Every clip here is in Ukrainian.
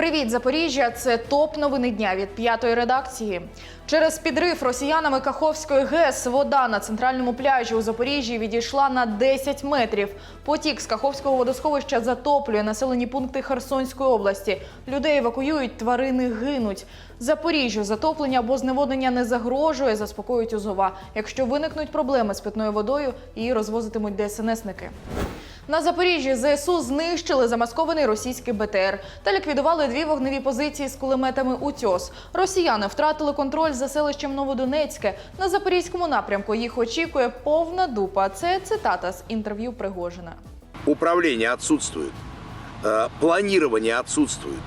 Привіт, Запоріжжя! Це топ новини дня від п'ятої редакції. Через підрив росіянами Каховської ГЕС вода на центральному пляжі у Запоріжжі відійшла на 10 метрів. Потік з Каховського водосховища затоплює населені пункти Херсонської області. Людей евакуюють, тварини гинуть. Запоріжжю затоплення або зневоднення не загрожує, заспокоюють УЗОВА. Якщо виникнуть проблеми з питною водою, її розвозитимуть ДСНСники. На Запоріжжі ЗСУ знищили замаскований російський БТР та ліквідували дві вогневі позиції з кулеметами «Утьос». Росіяни втратили контроль за селищем Новодонецьке. На запорізькому напрямку їх очікує повна дупа. Це цитата з інтерв'ю Пригожина. Управління відсутствує, планування Планирование отсутствует.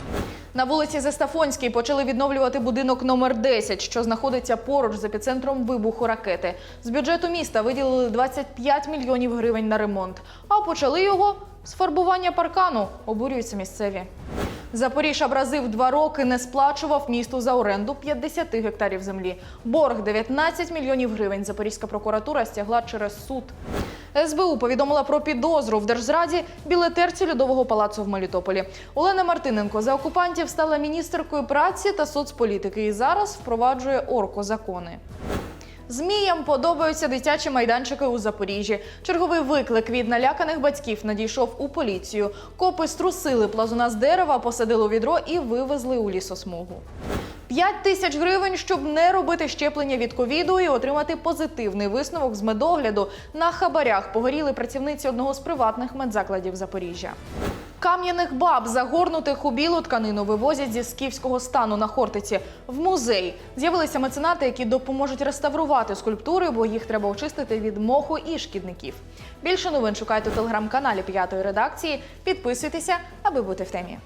На вулиці Зестафонській почали відновлювати будинок номер 10, що знаходиться поруч з епіцентром вибуху ракети. З бюджету міста виділили 25 мільйонів гривень на ремонт. А почали його з фарбування паркану. Обурюються місцеві. Запоріж абразив два роки не сплачував місту за оренду 50 гектарів землі. Борг 19 мільйонів гривень. Запорізька прокуратура стягла через суд. СБУ повідомила про підозру в держзраді білетерці льодового палацу в Мелітополі. Олена Мартиненко за окупантів стала міністеркою праці та соцполітики і зараз впроваджує оркозакони. Зміям подобаються дитячі майданчики у Запоріжжі. Черговий виклик від наляканих батьків надійшов у поліцію. Копи струсили плазуна з дерева, посадили у відро і вивезли у лісосмугу. 5 тисяч гривень, щоб не робити щеплення від ковіду і отримати позитивний висновок з медогляду. На хабарях погоріли працівниці одного з приватних медзакладів Запоріжжя. Кам'яних баб, загорнутих у білу тканину, вивозять зі скіфського стану на Хортиці в музей. З'явилися меценати, які допоможуть реставрувати скульптури, бо їх треба очистити від моху і шкідників. Більше новин шукайте у телеграм-каналі п'ятої редакції. Підписуйтеся, аби бути в темі.